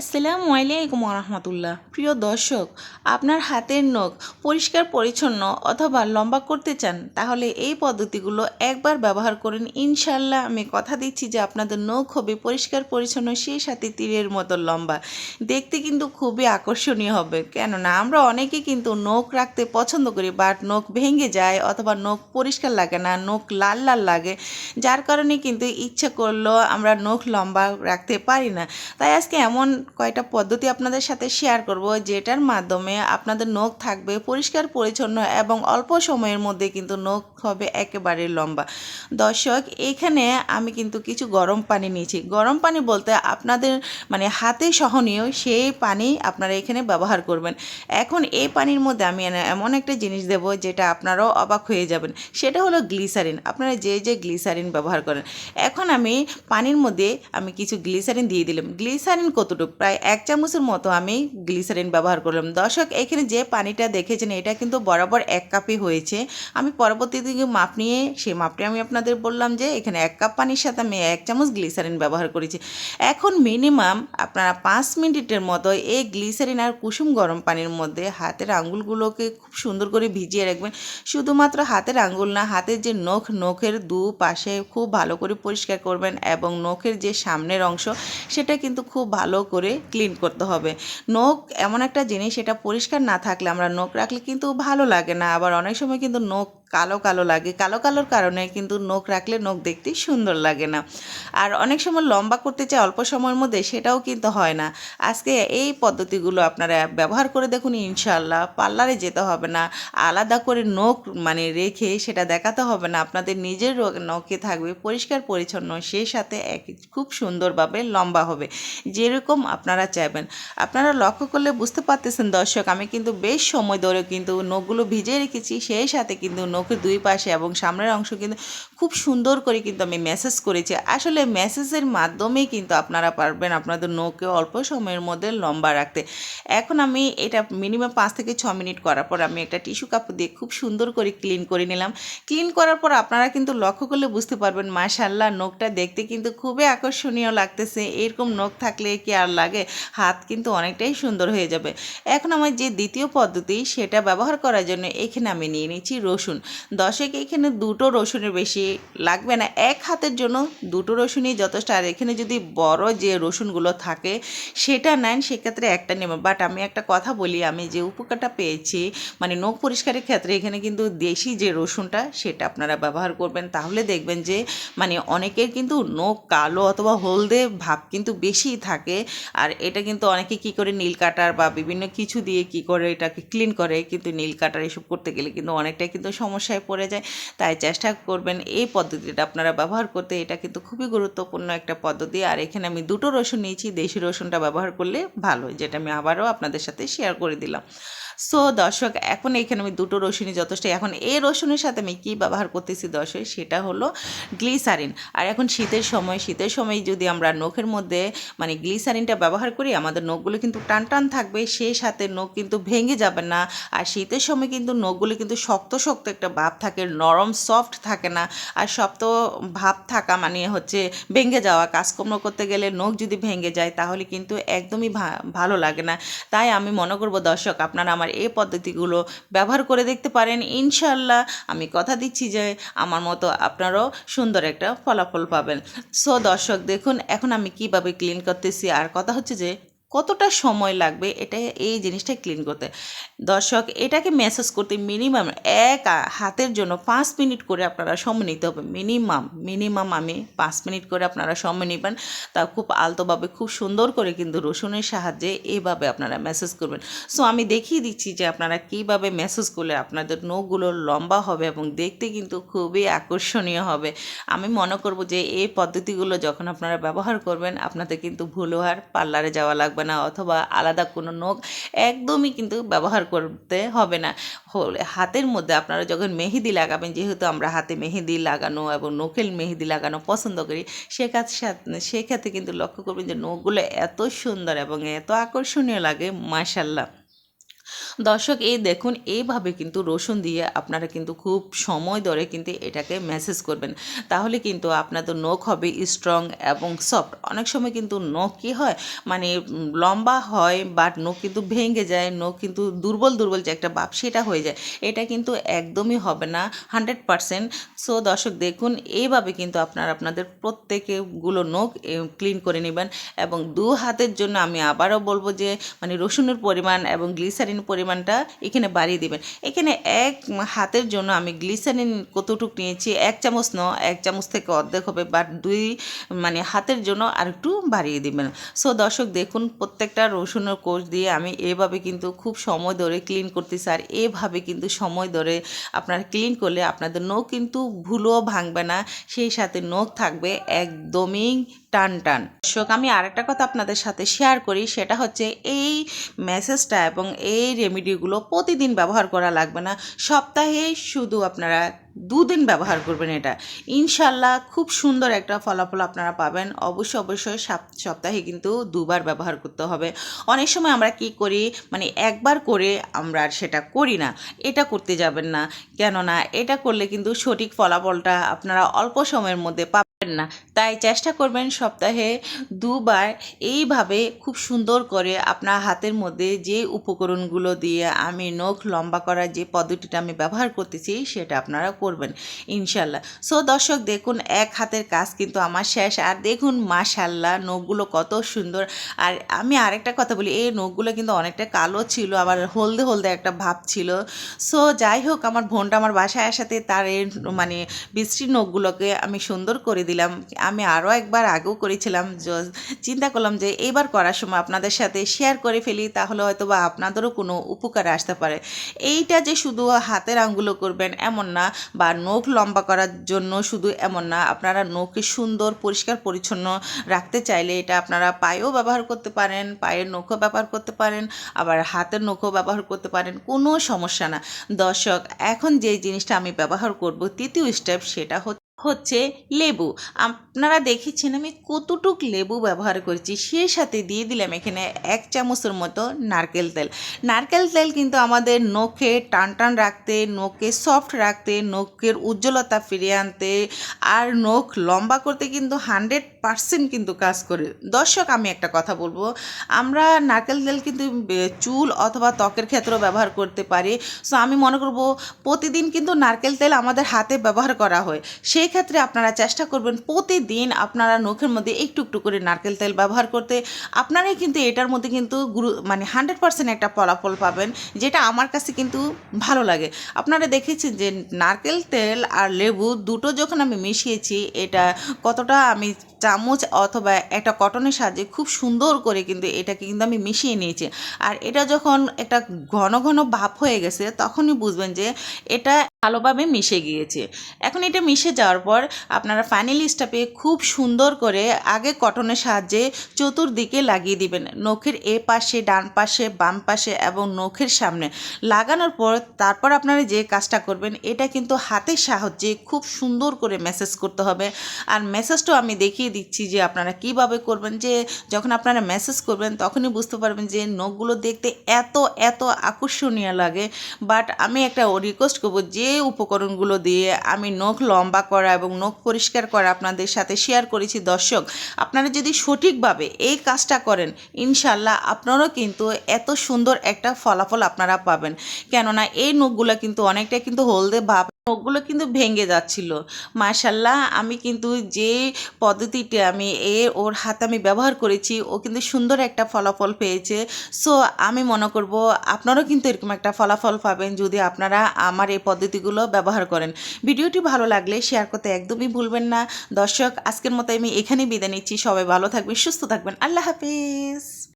আসসালামু আলাইকুম রহমতুল্লাহ প্রিয় দর্শক, আপনার হাতের নখ পরিষ্কার, পরিচ্ছন্ন অথবা লম্বা করতে চান, তাহলে এই পদ্ধতিগুলো একবার ব্যবহার করেন। ইনশাল্লাহ আমি কথা দিচ্ছি যে আপনাদের নখ হবে পরিষ্কার, পরিচ্ছন্ন, সেই সাথে তীরের মতো লম্বা। দেখতে কিন্তু খুবই আকর্ষণীয় হবে, কেননা আমরা অনেকে কিন্তু নখ রাখতে পছন্দ করি বাট নখ ভেঙে যায় অথবা নখ পরিষ্কার লাগে না, নখ লাল লাল লাগে, যার কারণে কিন্তু ইচ্ছে করলেও আমরা নখ লম্বা রাখতে পারি না। তাই আজকে এমন কয়টা পদ্ধতি আপনাদের সাথে শেয়ার করব, যেটার মাধ্যমে আপনাদের নখ থাকবে পরিষ্কার, পরিচ্ছন্ন এবং অল্প সময়ের মধ্যে কিন্তু নখ হবে একেবারে লম্বা। দর্শক, এখানে আমি কিন্তু কিছু গরম পানি নিয়েছি। গরম পানি বলতে আপনাদের মানে হাতে সহনীয় সেই পানি আপনারা এখানে ব্যবহার করবেন। এখন এই পানির মধ্যে আমি এমন একটা জিনিস দেব, যেটা আপনারাও অবাক হয়ে যাবেন। সেটা হলো গ্লিসারিন আপনারা যে যে গ্লিসারিন ব্যবহার করেন। এখন আমি পানির মধ্যে আমি কিছু গ্লিসারিন দিয়ে দিলাম। গ্লিসারিন কতটুকু? প্রায় এক চামচের মতো আমি গ্লিসারিন ব্যবহার করলাম। দর্শক, এখানে যে পানিটা দেখেছেন, এটা কিন্তু বরাবর এক কাপই হয়েছে। আমি পরবর্তী দিকে মাপ নিয়ে, সেই মাপটা আমি আপনাদের বললাম যে, এখানে এক কাপ পানির সাথে আমি এক চামচ গ্লিসারিন ব্যবহার করেছি। এখন মিনিমাম আপনারা পাঁচ মিনিটের মতো এই গ্লিসারিন আর কুসুম গরম পানির মধ্যে হাতের আঙুলগুলোকে খুব সুন্দর করে ভিজিয়ে রাখবেন। শুধুমাত্র হাতের আঙুল না, হাতের যে নখ, নখের দু পাশে খুব ভালো করে পরিষ্কার করবেন এবং নখের যে সামনের অংশ, সেটা কিন্তু খুব ভালো করে ক্লিন করতে হবে। নখ এমন একটা জিনিস এটা পরিষ্কার না থাকলে আমরা নখ রাখলে কিন্তু ভালো লাগে না। আবার অনেক সময় কিন্তু নখ কালো কালো লাগে। কালো কালোর কারণে কিন্তু নখ রাখলে নখ দেখতে সুন্দর লাগে না। আর অনেক সময় লম্বা করতে চাই অল্প সময়ের মধ্যে সেটাও কিন্তু হয় না। আজকে এই পদ্ধতিগুলো আপনারা ব্যবহার করে দেখুন ইনশাল্লাহ পার্লারে যেতে হবে না। আলাদা করে নখ মানে রেখে সেটা দেখাতে হবে না। আপনাদের নিজের নখে থাকবে, পরিষ্কার, পরিচ্ছন্ন। সেই সাথে এক, খুব সুন্দরভাবে লম্বা হবে। যেরকম আপনারা চাইবেন। আপনারা লক্ষ্য করলে বুঝতে পারতেছেন দর্শক, আমি কিন্তু বেশ সময় ধরে কিন্তু নখগুলো ভিজিয়ে রেখেছি। সেই সাথে কিন্তু নখের দুই পাশে এবং সামনের অংশ কিন্তু খুব সুন্দর করে কিন্তু আমি মেসেজ করেছি। আসলে মেসেজের মাধ্যমেই কিন্তু আপনারা পারবেন আপনাদের নখকে অল্প সময়ের মধ্যে লম্বা রাখতে। এখন আমি এটা মিনিমাম পাঁচ থেকে ছ মিনিট করার পর আমি একটা টিস্যু কাপড় দিয়ে খুব সুন্দর করে ক্লিন করে নিলাম। ক্লিন করার পর আপনারা কিন্তু লক্ষ্য করলে বুঝতে পারবেন মাশাল্লাহ নখটা দেখতে কিন্তু খুবই আকর্ষণীয় লাগতেছে। এরকম নখ থাকলে কি আর লাগে? হাত কিন্তু অনেকটাই সুন্দর হয়ে যাবে। এখন আমার যে দ্বিতীয় পদ্ধতি, সেটা ব্যবহার করার জন্য এখানে আমি নিয়ে নিচ্ছি রসুন। দশেক এখানে দুটো রসুনের বেশি লাগবে না। এক হাতের জন্য দুটো রসুনই যথেষ্ট। আর এখানে যদি বড় যে রসুনগুলো থাকে, সেটা নেন, সেক্ষেত্রে একটা নেবেন বাট আমি একটা কথা বলি, আমি যে উপকারটা পেয়েছি মানে নখ পরিষ্কারের ক্ষেত্রে এখানে কিন্তু দেশি যে রসুনটা, সেটা আপনারা ব্যবহার করবেন। তাহলে দেখবেন যে মানে অনেকের কিন্তু নখ কালো অথবা হলদে ভাব কিন্তু বেশি থাকে। আর এটা কিন্তু অনেকে কি করে, নীল কাটার বা বিভিন্ন কিছু দিয়ে কি করে এটাকে ক্লিন করে, কিন্তু নীল কাটার এসব করতে গেলে কিন্তু অনেকটাই কিন্তু সমস্যায় পড়ে যায়, তাই চেষ্টা করবেন এই পদ্ধতিটা আপনারা ব্যবহার করতে। এটা কিন্তু খুবই গুরুত্বপূর্ণ একটা পদ্ধতি। আর এখানে আমি দুটো রসুন নিয়েছি, দেশি রসুনটা ব্যবহার করলে ভালো যেটা আমি আবারও আপনাদের সাথে শেয়ার করে দিলাম। সো দর্শক, এখন এখানে আমি দুটো রসুনই যথেষ্ট। এখন এই রসুনের সাথে আমি কী ব্যবহার করতেছি দর্শক, সেটা হলো গ্লিসারিন আর এখন শীতের সময় শীতের সময় যদি আমরা নখের মধ্যে মানে গ্লিসারিনটা ব্যবহার করি, আমাদের নখগুলো কিন্তু টান টান থাকবে, সেই সাথে নখ কিন্তু ভেঙে যাবে না। আর শীতের সময় কিন্তু নখগুলো কিন্তু শক্ত শক্ত একটা ভাব থাকে, নরম সফট থাকে না। আর শক্ত ভাব থাকা মানে হচ্ছে ভেঙে যাওয়া। কাজকর্ম করতে গেলে নখ যদি ভেঙে যায়, তাহলে কিন্তু একদমই ভালো লাগে না। তাই আমি মনে করব, দর্শক, আপনারা আমার এই পদ্ধতিগুলো ব্যবহার করে দেখতে পারেন। ইনশাল্লাহ আমি কথা দিচ্ছি যে আমার মতো আপনারাও সুন্দর একটা ফলাফল পাবেন। সো দর্শক, দেখুন, এখন আমি কীভাবে ক্লিন করতেছি। আর কথা হচ্ছে যে কতটা সময় লাগবে এটা, এই জিনিসটা ক্লিন করতে। দর্শক, এটাকে মেসেজ করতে মিনিমাম এক হাতের জন্য পাঁচ মিনিট করে আপনারা সময় নিতে হবে। মিনিমাম মিনিমাম আমি পাঁচ মিনিট করে আপনারা সময় নেবেন। তা খুব আলতোভাবে, খুব সুন্দর করে কিন্তু রসুনের সাহায্যে এভাবে আপনারা মেসেজ করবেন। সো আমি দেখিয়ে দিচ্ছি যে আপনারা কীভাবে মেসেজ করলে আপনাদের নখগুলো লম্বা হবে এবং দেখতে কিন্তু খুবই আকর্ষণীয় হবে। আমি মনে করব যে এই পদ্ধতিগুলো যখন আপনারা ব্যবহার করবেন, আপনাদের কিন্তু ভুলও আর পার্লারে যাওয়া লাগবে না অথবা আলাদা কোনো নখ একদমই কিন্তু ব্যবহার করতে হবে না। হাতের মধ্যে আপনারা যখন মেহেদি লাগাবেন, যেহেতু আমরা হাতে মেহেদি লাগানো এবং নখের মেহেদি লাগানো পছন্দ করি সেক্ষেত্রে সেক্ষেত্রে কিন্তু লক্ষ্য করবেন যে নখগুলো এত সুন্দর এবং এত আকর্ষণীয় লাগে মাশাল্লাহ দর্শক, এই দেখুন, এইভাবে কিন্তু রসুন দিয়ে আপনারা কিন্তু খুব সময় ধরে কিন্তু এটাকে ম্যাসেজ করবেন। তাহলে কিন্তু আপনাদের নখ হবে স্ট্রং এবং সফট অনেক সময় কিন্তু নখ কী হয় মানে লম্বা হয় বাট নখ কিন্তু ভেঙে যায়, নখ কিন্তু দুর্বল দুর্বল যে একটা বাপ সেটা হয়ে যায়। এটা কিন্তু একদমই হবে না হান্ড্রেড পারসেন্ট সো দর্শক, দেখুন, এইভাবে কিন্তু আপনারা আপনাদের প্রত্যেকগুলো নখ ক্লিন করে নেবেন। এবং দু হাতের জন্য আমি আবারও বলব যে মানে রসুনের পরিমাণ এবং গ্লিসারিন পরিমাণটা এখানে বাড়িয়ে দিবেন। এখানে এক হাতের জন্য আমি গ্লিসারিন কতটুকু নিয়েছি, এক চামচ ন এক চামচ থেকে অর্ধেক হবে বাট দুই মানে হাতের জন্য আর একটু বাড়িয়ে দিবেন। সো দর্শক দেখুন, প্রত্যেকটা রসুনের কোষ দিয়ে আমি এভাবে কিন্তু খুব সময় ধরে ক্লিন করতেছি আর এভাবে কিন্তু সময় ধরে আপনারা ক্লিন করলে আপনাদের নখ কিন্তু ভুলও ভাঙবে না, সেই সাথে নখ থাকবে একদমই টান টান। দর্শক, আমি আরেকটা কথা আপনাদের সাথে শেয়ার করি, সেটা হচ্ছে এই মেসেজটা এবং এই রেমেডিগুলো প্রতিদিন ব্যবহার করা লাগবে না। সপ্তাহে শুধু আপনারা দুদিন ব্যবহার করবেন এটা। ইনশাল্লাহ খুব সুন্দর একটা ফলাফল আপনারা পাবেন। অবশ্যই অবশ্যই সাপ- সপ্তাহে কিন্তু দুবার ব্যবহার করতে হবে। অনেক সময় আমরা কি করি মানে একবার করে আমরা আর সেটা করি না। এটা করতে যাবেন না। কেননা এটা করলে কিন্তু সঠিক ফলাফলটা আপনারা অল্প সময়ের মধ্যে পাবেন না। তাই চেষ্টা করবেন সপ্তাহে দুবার এইভাবে খুব সুন্দর করে আপনার হাতের মধ্যে যে উপকরণগুলো দিয়ে আমি নখ লম্বা করার যে পদ্ধতিটা আমি ব্যবহার করতেছি, সেটা আপনারা করবেন, ইনশাল্লাহ। সো দর্শক, দেখুন, এক হাতের কাজ কিন্তু আমার শেষ। আর দেখুন, মাশাল্লাহ, নখগুলো কত সুন্দর। আর আমি আরেকটা কথা বলি, এই নখগুলো কিন্তু অনেকটা কালো ছিল, আবার হলদে হলদে একটা ভাব ছিল। সো যাই হোক, আমার বোনটা আমার বাসায় আসাতে তার মানে বিশ্রী নখগুলোকে আমি সুন্দর করে দিলাম। আমি আরও একবার আগেও করেছিলাম। চিন্তা করলাম যে এইবার করার সময় আপনাদের সাথে শেয়ার করে ফেলি, তাহলে হয়তো বা আপনাদেরও কোনো উপকারে আসতে পারে। এইটা যে শুধু হাতের আঙ্গুলো করবেন এমন না, বা নখ লম্বা করার জন্য শুধু এমন না, আপনারা নখকে সুন্দর, পরিষ্কার, পরিচ্ছন্ন রাখতে চাইলে এটা আপনারা পায়েও ব্যবহার করতে পারেন, পায়ের নখও ব্যবহার করতে পারেন, আবার হাতের নখও ব্যবহার করতে পারেন, কোনো সমস্যা না। দর্শক, এখন যে জিনিসটা আমি ব্যবহার করব, তৃতীয় স্টেপ সেটা হচ্ছে হচ্ছে লেবু। আপনারা দেখেছেন আমি কতটুক লেবু ব্যবহার করেছি সে সাথে দিয়ে দিলাম এখানে এক চামচের মতো নারকেল তেল। নারকেল তেল কিন্তু আমাদের নখে টান টান রাখতে নখকে সফট রাখতে, নখের উজ্জ্বলতা ফিরিয়ে আনতে আর নখ লম্বা করতে কিন্তু হান্ড্রেড পারসেন্ট কিন্তু কাজ করে। দর্শক, আমি একটা কথা বলব, আমরা নারকেল তেল কিন্তু চুল অথবা ত্বকের ক্ষেত্রেও ব্যবহার করতে পারি। সো আমি মনে করব প্রতিদিন কিন্তু নারকেল তেল আমাদের হাতে ব্যবহার করা হয়। সেই ক্ষেত্রে আপনারা চেষ্টা করবেন প্রতিদিন আপনারা নখের মধ্যে একটু একটু করে নারকেল তেল ব্যবহার করতে। আপনারাই কিন্তু এটার মধ্যে কিন্তু গুরু মানে হান্ড্রেড পার্সেন্ট একটা ফলাফল পাবেন, যেটা আমার কাছে কিন্তু ভালো লাগে। আপনারা দেখেছেন যে নারকেল তেল আর লেবু দুটো যখন আমি মিশিয়েছি, এটা কতটা আমি চামচ অথবা একটা কটনের সাহায্যে খুব সুন্দর করে কিন্তু এটাকে কিন্তু আমি মিশিয়ে নিয়েছি। আর এটা যখন একটা ঘন ঘন ভাপ হয়ে গেছে, তখনই বুঝবেন যে এটা ভালোভাবে মিশে গিয়েছে। এখন এটা মিশে যাওয়ার পর আপনারা ফাইনালি স্টাপে খুব সুন্দর করে আগে কটনের সাহায্যে চতুর্দিকে লাগিয়ে দিবেন। নখের এ পাশে, ডান পাশে, বাম পাশে এবং নখের সামনে। লাগানোর পর তারপর আপনারা যে কাজটা করবেন, এটা কিন্তু হাতের সাহায্যে খুব সুন্দর করে মেসেজ করতে হবে। আর মেসেজটাও আমি দেখিয়ে দিচ্ছি যে আপনারা কীভাবে করবেন, যে যখন আপনারা মেসেজ করবেন, তখনই বুঝতে পারবেন যে নখগুলো দেখতে এত এত আকর্ষণীয় লাগে। বাট আমি একটা রিকোয়েস্ট করব, যে উপকরণগুলো দিয়ে আমি নখ লম্বা করা এবং নখ পরিষ্কার করা আপনাদের সাথে শেয়ার করেছি। দর্শক, আপনারা যদি সঠিকভাবে এই কাজটা করেন ইনশাল্লাহ আপনারও কিন্তু এত সুন্দর একটা ফলাফল আপনারা পাবেন। কেননা এই নখগুলো কিন্তু অনেকটা কিন্তু হলদে ভাব নখগুলো কিন্তু ভেঙে যাচ্ছিল। মাশাল্লাহ, আমি কিন্তু যে পদ্ধতিটি আমি এ ওর হাত আমি ব্যবহার করেছি, ও কিন্তু সুন্দর একটা ফলাফল পেয়েছে। সো, আমি মনে করব আপনারাও কিন্তু এরকম একটা ফলাফল পাবেন যদি আপনারা আমার এই পদ্ধতিগুলো ব্যবহার করেন। ভিডিওটি ভালো লাগলে শেয়ার করতে একদমই ভুলবেন না। দর্শক, আজকের মতো আমি এখানেই বিদায় নিচ্ছি। সবাই ভালো থাকবেন, সুস্থ থাকবেন। আল্লাহ হাফিজ।